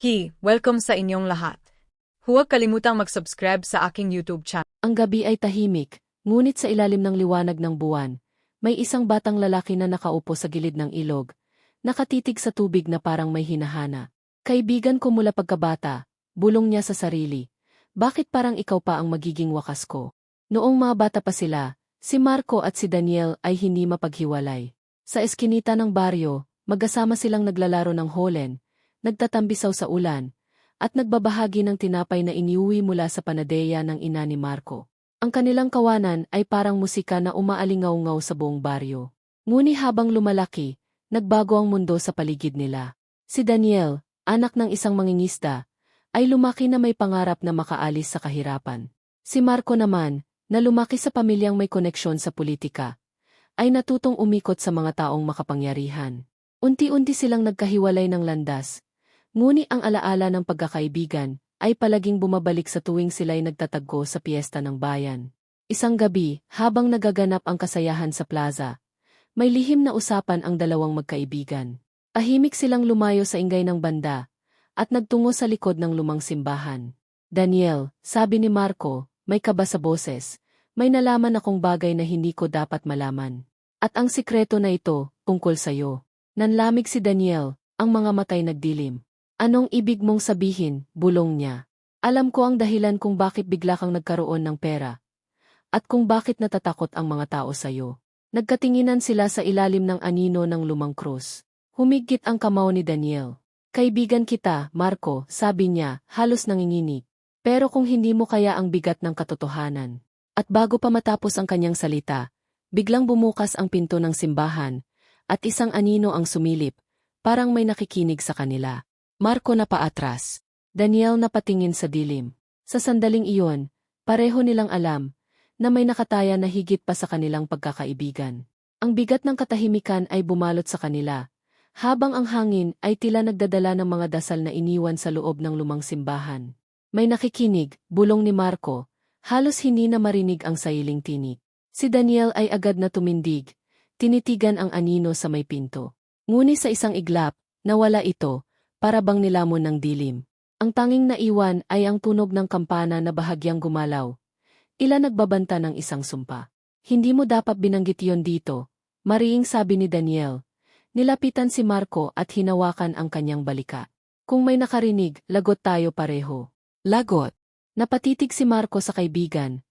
Hi, welcome sa inyong lahat. Huwag kalimutang mag-subscribe sa aking YouTube channel. Ang gabi ay tahimik, ngunit sa ilalim ng liwanag ng buwan, may isang batang lalaki na nakaupo sa gilid ng ilog, nakatitig sa tubig na parang may hinahana. Kaibigan ko mula pagkabata, bulong niya sa sarili. Bakit parang ikaw pa ang magiging wakas ko? Noong mga bata pa sila, si Marco at si Daniel ay hindi mapaghiwalay. Sa eskinita ng baryo, magkasama silang naglalaro ng holen, nagtatambisaw sa ulan, at nagbabahagi ng tinapay na iniuwi mula sa panadeya ng ina ni Marco. Ang kanilang kawanan ay parang musika na umaalingaw-ngaw sa buong baryo. Nguni habang lumalaki, nagbago ang mundo sa paligid nila. Si Daniel, anak ng isang mangingisda, ay lumaki na may pangarap na makaalis sa kahirapan. Si Marco naman, na lumaki sa pamilyang may koneksyon sa politika, ay natutong umikot sa mga taong makapangyarihan. Unti-unti silang nagkahiwalay ng landas, Nguni ang alaala ng pagkakaibigan ay palaging bumabalik sa tuwing sila'y nagtatagko sa piyesta ng bayan. Isang gabi, habang nagaganap ang kasayahan sa plaza, may lihim na usapan ang dalawang magkaibigan. Tahimik silang lumayo sa ingay ng banda at nagtungo sa likod ng lumang simbahan. Daniel, sabi ni Marco, may kaba sa boses, may nalaman akong bagay na hindi ko dapat malaman. At ang sikreto na ito, tungkol sa'yo. Nanlamig si Daniel, ang mga matay nagdilim. Anong ibig mong sabihin, bulong niya? Alam ko ang dahilan kung bakit bigla kang nagkaroon ng pera. At kung bakit natatakot ang mga tao sa'yo. Nagkatinginan sila sa ilalim ng anino ng lumang krus. Humigit ang kamao ni Daniel. Kaibigan kita, Marco, sabi niya, halos nanginginig. Pero kung hindi mo kaya ang bigat ng katotohanan. At bago pa matapos ang kanyang salita, biglang bumukas ang pinto ng simbahan, at isang anino ang sumilip, parang may nakikinig sa kanila. Marco na paatras. Daniel na patingin sa dilim. Sa sandaling iyon, pareho nilang alam na may nakataya na higit pa sa kanilang pagkakaibigan. Ang bigat ng katahimikan ay bumalot sa kanila, habang ang hangin ay tila nagdadala ng mga dasal na iniwan sa loob ng lumang simbahan. May nakikinig, bulong ni Marco, halos hindi na marinig ang sailing tinig. Si Daniel ay agad na tumindig, tinitigan ang anino sa may pinto. Ngunit sa isang iglap, nawala ito, para bang nilamon ng dilim. Ang tanging naiwan ay ang tunog ng kampana na bahagyang gumalaw. Ila nagbabanta ng isang sumpa. Hindi mo dapat binanggit yon dito, mariing sabi ni Daniel. Nilapitan si Marco at hinawakan ang kanyang balika. Kung may nakarinig, lagot tayo pareho. Lagot. Napatitig si Marco sa kaibigan.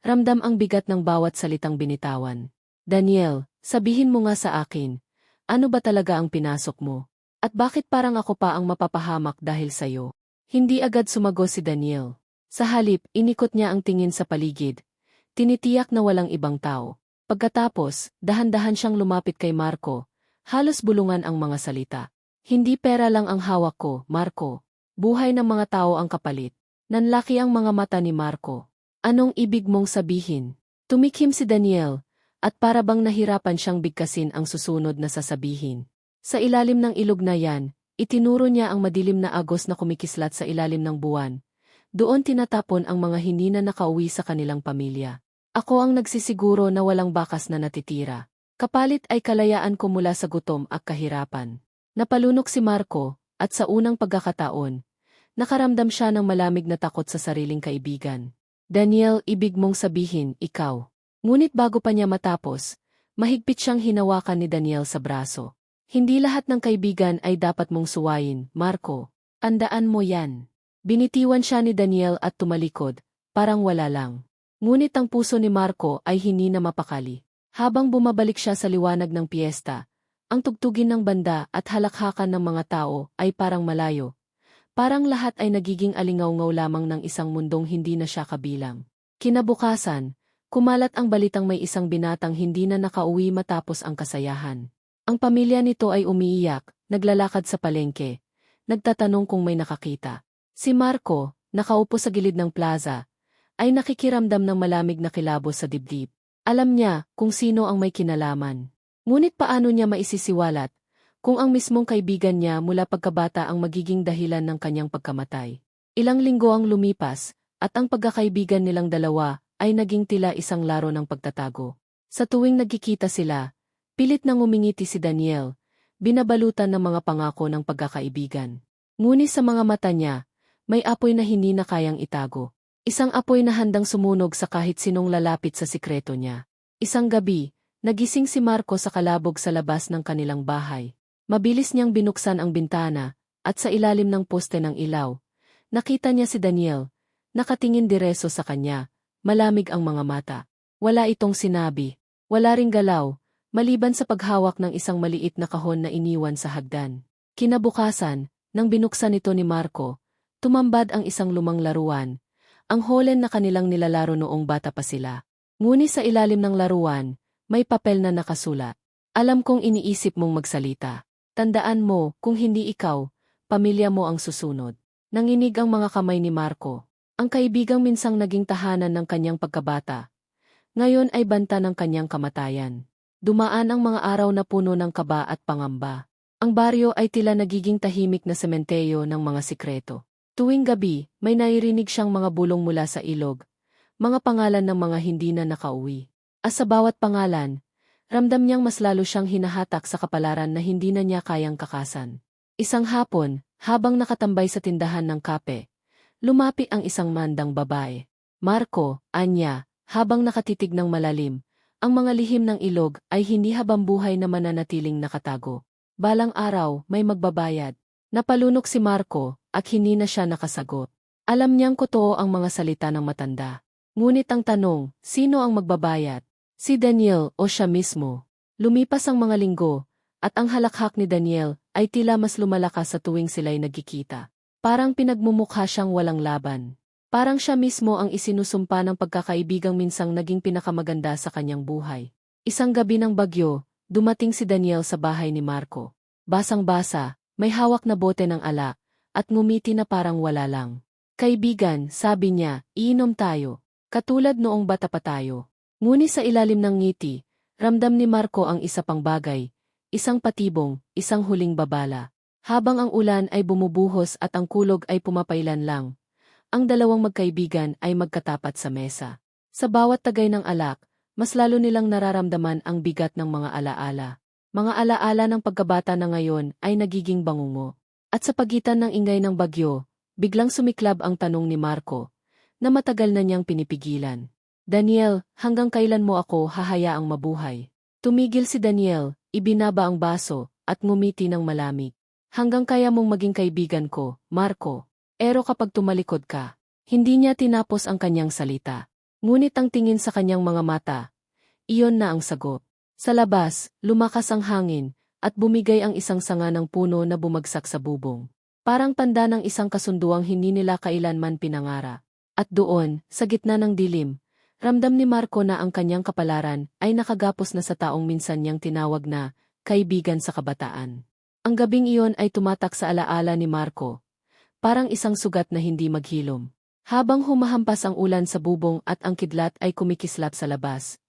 Ramdam ang bigat ng bawat salitang binitawan. Daniel, sabihin mo nga sa akin, ano ba talaga ang pinasok mo? At bakit parang ako pa ang mapapahamak dahil sa'yo? Hindi agad sumago si Daniel. Sa halip, inikot niya ang tingin sa paligid. Tinitiyak na walang ibang tao. Pagkatapos, dahan-dahan siyang lumapit kay Marco. Halos bulungan ang mga salita. Hindi pera lang ang hawak ko, Marco. Buhay ng mga tao ang kapalit. Nanlaki ang mga mata ni Marco. Anong ibig mong sabihin? Tumikhim si Daniel, at para bang nahirapan siyang bigkasin ang susunod na sasabihin. Sa ilalim ng ilog na yan, itinuro niya ang madilim na agos na kumikislat sa ilalim ng buwan. Doon tinatapon ang mga hindi na nakauwi sa kanilang pamilya. Ako ang nagsisiguro na walang bakas na natitira. Kapalit ay kalayaan ko mula sa gutom at kahirapan. Napalunok si Marco, at sa unang pagkakataon, nakaramdam siya ng malamig na takot sa sariling kaibigan. Daniel, ibig mong sabihin, ikaw. Ngunit bago pa niya matapos, mahigpit siyang hinawakan ni Daniel sa braso. Hindi lahat ng kaibigan ay dapat mong suwayin, Marco. Andaan mo yan. Binitiwan siya ni Daniel at tumalikod, parang wala lang. Ngunit ang puso ni Marco ay hindi na mapakali. Habang bumabalik siya sa liwanag ng piyesta, ang tugtugin ng banda at halakhakan ng mga tao ay parang malayo. Parang lahat ay nagiging alingaw-ngaw lamang ng isang mundong hindi na siya kabilang. Kinabukasan, kumalat ang balitang may isang binatang hindi na nakauwi matapos ang kasayahan. Ang pamilya nito ay umiiyak, naglalakad sa palengke, nagtatanong kung may nakakita. Si Marco, nakaupo sa gilid ng plaza, ay nakikiramdam ng malamig na kilabos sa dibdib. Alam niya kung sino ang may kinalaman. Ngunit paano niya maisisiwalat kung ang mismong kaibigan niya mula pagkabata ang magiging dahilan ng kanyang pagkamatay. Ilang linggo ang lumipas, at ang pagkakaibigan nilang dalawa ay naging tila isang laro ng pagtatago. Sa tuwing nagkikita sila, Pilit nang umingiti si Daniel, binabalutan ng mga pangako ng pagkakaibigan. Ngunit sa mga mata niya, may apoy na hindi na kayang itago. Isang apoy na handang sumunog sa kahit sinong lalapit sa sikreto niya. Isang gabi, nagising si Marco sa kalabog sa labas ng kanilang bahay. Mabilis niyang binuksan ang bintana, at sa ilalim ng poste ng ilaw, nakita niya si Daniel, nakatingin direso sa kanya, malamig ang mga mata. Wala itong sinabi, wala ring galaw, maliban sa paghawak ng isang maliit na kahon na iniwan sa hagdan. Kinabukasan, nang binuksan ito ni Marco, tumambad ang isang lumang laruan, ang holen na kanilang nilalaro noong bata pa sila. Ngunit sa ilalim ng laruan, may papel na nakasulat. Alam kong iniisip mong magsalita. Tandaan mo, kung hindi ikaw, pamilya mo ang susunod. Nanginig ang mga kamay ni Marco. Ang kaibigang minsang naging tahanan ng kanyang pagkabata. Ngayon ay banta ng kanyang kamatayan. Dumaan ang mga araw na puno ng kaba at pangamba. Ang baryo ay tila nagiging tahimik na sementeyo ng mga sikreto. Tuwing gabi, may nairinig siyang mga bulong mula sa ilog, mga pangalan ng mga hindi na nakauwi. As sa bawat pangalan, ramdam niyang mas lalo siyang hinahatak sa kapalaran na hindi na niya kayang kakasan. Isang hapon, habang nakatambay sa tindahan ng kape, lumapi ang isang mandang babae. Marco, Anya, habang nakatitig ng malalim, ang mga lihim ng ilog ay hindi habang buhay na mananatiling nakatago. Balang araw, may magbabayad. Napalunok si Marco, at hindi na siya nakasagot. Alam niyang kotoo ang mga salita ng matanda. Ngunit ang tanong, sino ang magbabayad? Si Daniel o siya mismo? Lumipas ang mga linggo, at ang halakhak ni Daniel ay tila mas lumalakas sa tuwing sila'y nagkikita. Parang pinagmumukha siyang walang laban. Parang siya mismo ang isinusumpa ng pagkakaibigang minsang naging pinakamaganda sa kanyang buhay. Isang gabi ng bagyo, dumating si Daniel sa bahay ni Marco. Basang-basa, may hawak na bote ng ala, at ngumiti na parang wala lang. Kaibigan, sabi niya, iinom tayo. Katulad noong bata pa tayo. Ngunit sa ilalim ng ngiti, ramdam ni Marco ang isa pang bagay, isang patibong, isang huling babala. Habang ang ulan ay bumubuhos at ang kulog ay pumapailan lang, ang dalawang magkaibigan ay magkatapat sa mesa. Sa bawat tagay ng alak, mas lalo nilang nararamdaman ang bigat ng mga alaala. Mga alaala ng pagkabata na ngayon ay nagiging bangungo. At sa pagitan ng ingay ng bagyo, biglang sumiklab ang tanong ni Marco, na matagal na niyang pinipigilan. Daniel, hanggang kailan mo ako hahayaang mabuhay? Tumigil si Daniel, ibinaba ang baso, at ngumiti ng malamig. Hanggang kaya mong maging kaibigan ko, Marco. Ero kapag tumalikod ka. Hindi niya tinapos ang kanyang salita. Ngunit ang tingin sa kanyang mga mata, iyon na ang sagot. Sa labas, lumakas ang hangin, at bumigay ang isang sanga ng puno na bumagsak sa bubong. Parang tanda ng isang kasunduang hindi nila kailanman pinangara. At doon, sa gitna ng dilim, ramdam ni Marco na ang kanyang kapalaran ay nakagapos na sa taong minsan niyang tinawag na kaibigan sa kabataan. Ang gabing iyon ay tumatak sa alaala ni Marco. Parang isang sugat na hindi maghilom. Habang humahampas ang ulan sa bubong at ang kidlat ay kumikislap sa labas,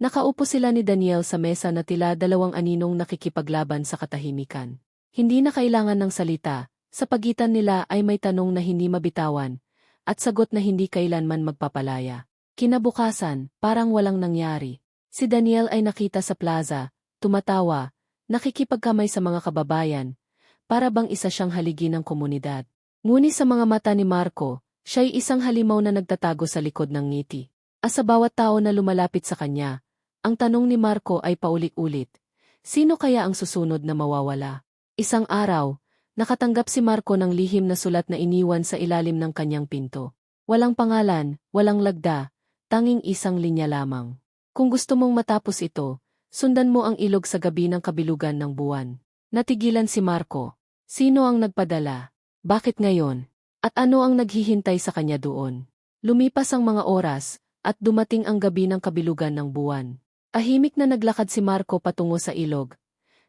Nakaupo sila ni Daniel sa mesa na tila dalawang aninong nakikipaglaban sa katahimikan. Hindi na kailangan ng salita, sa pagitan nila ay may tanong na hindi mabitawan, at sagot na hindi kailanman magpapalaya. Kinabukasan, parang walang nangyari. Si Daniel ay nakita sa plaza, tumatawa, nakikipagkamay sa mga kababayan, para bang isa siyang haligi ng komunidad. Ngunit sa mga mata ni Marco, siya'y isang halimaw na nagtatago sa likod ng ngiti. As sa bawat tao na lumalapit sa kanya, ang tanong ni Marco ay paulit-ulit. Sino kaya ang susunod na mawawala? Isang araw, nakatanggap si Marco ng lihim na sulat na iniwan sa ilalim ng kanyang pinto. Walang pangalan, walang lagda, tanging isang linya lamang. Kung gusto mong matapos ito, sundan mo ang ilog sa gabi ng kabilugan ng buwan. Natigilan si Marco. Sino ang nagpadala? Bakit ngayon? At ano ang naghihintay sa kanya doon? Lumipas ang mga oras, at dumating ang gabi ng kabilugan ng buwan. Ahimik na naglakad si Marco patungo sa ilog.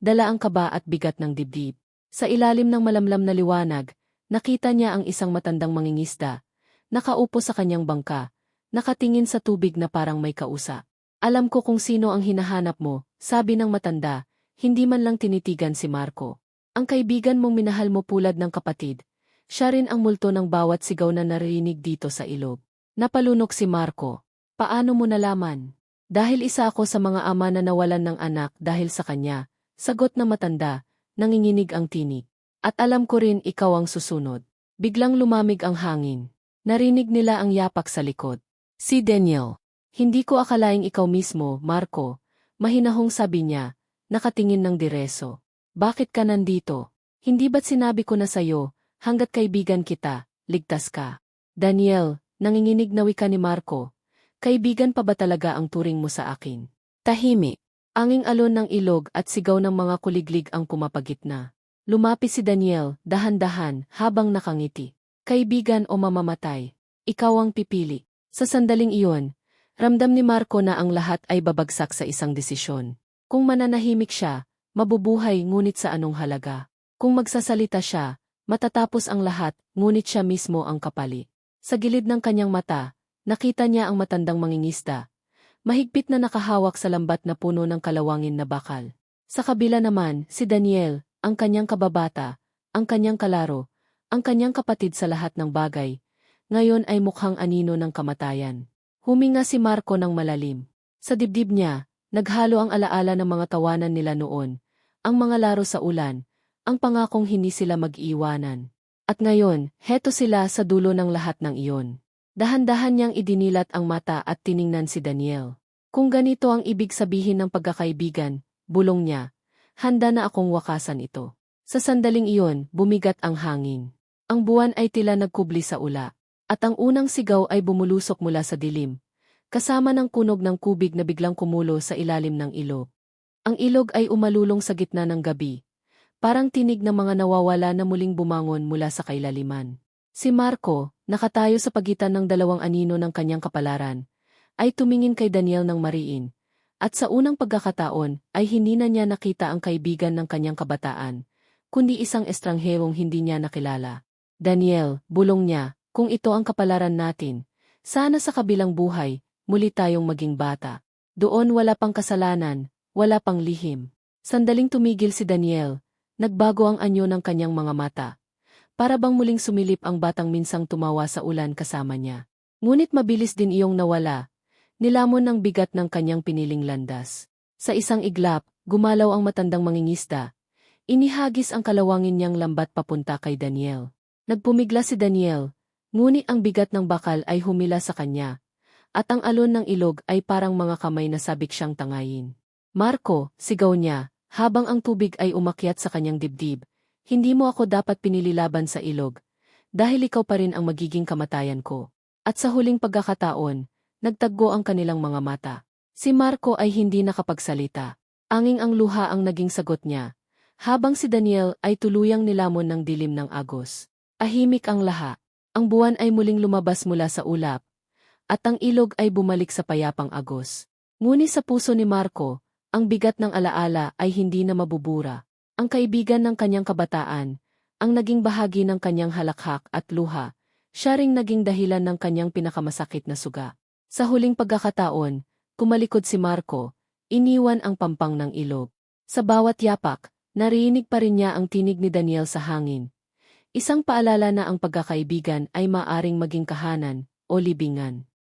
Dala ang kaba at bigat ng dibdib. Sa ilalim ng malamlam na liwanag, nakita niya ang isang matandang mangingisda. Nakaupo sa kanyang bangka, nakatingin sa tubig na parang may kausa. Alam ko kung sino ang hinahanap mo, sabi ng matanda, hindi man lang tinitigan si Marco. Ang kaibigan mong minahal mo pulad ng kapatid, siya rin ang multo ng bawat sigaw na narinig dito sa ilog. Napalunok si Marco. Paano mo nalaman? Dahil isa ako sa mga ama na nawalan ng anak dahil sa kanya, sagot na matanda, nanginginig ang tinig. At alam ko rin ikaw ang susunod. Biglang lumamig ang hangin. Narinig nila ang yapak sa likod. Si Daniel. Hindi ko akalaing ikaw mismo, Marco. Mahinahong sabi niya, nakatingin ng direso. Bakit ka nandito? Hindi ba't sinabi ko na sayo, hanggat kaibigan kita, ligtas ka. Daniel, nanginginig na wika ni Marco. Kaibigan pa ba talaga ang turing mo sa akin? Tahimik. Anging alon ng ilog at sigaw ng mga kuliglig ang pumapagitna. Lumapis si Daniel, dahan-dahan, habang nakangiti. Kaibigan o mamamatay? Ikaw ang pipili. Sa sandaling iyon, ramdam ni Marco na ang lahat ay babagsak sa isang desisyon. Kung mananahimik siya, mabubuhay ngunit sa anong halaga. Kung magsasalita siya, matatapos ang lahat, ngunit siya mismo ang kapali. Sa gilid ng kanyang mata, nakita niya ang matandang mangingista. Mahigpit na nakahawak sa lambat na puno ng kalawangin na bakal. Sa kabila naman, si Daniel, ang kanyang kababata, ang kanyang kalaro, ang kanyang kapatid sa lahat ng bagay, ngayon ay mukhang anino ng kamatayan. Huminga si Marco ng malalim. Sa dibdib niya, naghalo ang alaala ng mga tawanan nila noon, ang mga laro sa ulan, ang pangakong hindi sila mag-iwanan. At ngayon, heto sila sa dulo ng lahat ng iyon. Dahan-dahan niyang idinilat ang mata at tiningnan si Daniel. Kung ganito ang ibig sabihin ng pagkakaibigan, bulong niya, handa na akong wakasan ito. Sa sandaling iyon, bumigat ang hangin. Ang buwan ay tila nagkubli sa ula, at ang unang sigaw ay bumulusok mula sa dilim, kasama ng kunog ng kubig na biglang kumulo sa ilalim ng ilog. Ang ilog ay umalulong sa gitna ng gabi, parang tinig ng mga nawawala na muling bumangon mula sa kailaliman. Si Marco, nakatayo sa pagitan ng dalawang anino ng kanyang kapalaran, ay tumingin kay Daniel ng mariin, at sa unang pagkakataon ay hindi na niya nakita ang kaibigan ng kanyang kabataan, kundi isang estrangherong hindi niya nakilala. Daniel, bulong niya, kung ito ang kapalaran natin, sana sa kabilang buhay, muli tayong maging bata. Doon wala pang kasalanan, wala pang lihim. Sandaling tumigil si Daniel, nagbago ang anyo ng kanyang mga mata. Para bang muling sumilip ang batang minsang tumawa sa ulan kasama niya. Ngunit mabilis din iyong nawala, nilamon ng bigat ng kanyang piniling landas. Sa isang iglap, gumalaw ang matandang mangingista. Inihagis ang kalawangin niyang lambat papunta kay Daniel. Nagpumigla si Daniel, ngunit ang bigat ng bakal ay humila sa kanya, at ang alon ng ilog ay parang mga kamay na sabik siyang tangayin. Marco, sigaw niya, habang ang tubig ay umakyat sa kanyang dibdib, hindi mo ako dapat pinililaban sa ilog, dahil ikaw pa rin ang magiging kamatayan ko. At sa huling pagkakataon, nagtaggo ang kanilang mga mata. Si Marco ay hindi nakapagsalita. Anging ang luha ang naging sagot niya, habang si Daniel ay tuluyang nilamon ng dilim ng agos. Ahimik ang laha. Ang buwan ay muling lumabas mula sa ulap, at ang ilog ay bumalik sa payapang agos. Ngunit sa puso ni Marco, ang bigat ng alaala ay hindi na mabubura. Ang kaibigan ng kanyang kabataan, ang naging bahagi ng kanyang halakhak at luha, siya ring naging dahilan ng kanyang pinakamasakit na suga. Sa huling pagkakataon, kumalikod si Marco, iniwan ang pampang ng ilog. Sa bawat yapak, narinig pa rin niya ang tinig ni Daniel sa hangin. Isang paalala na ang pagkakaibigan ay maaring maging kahanan o libingan.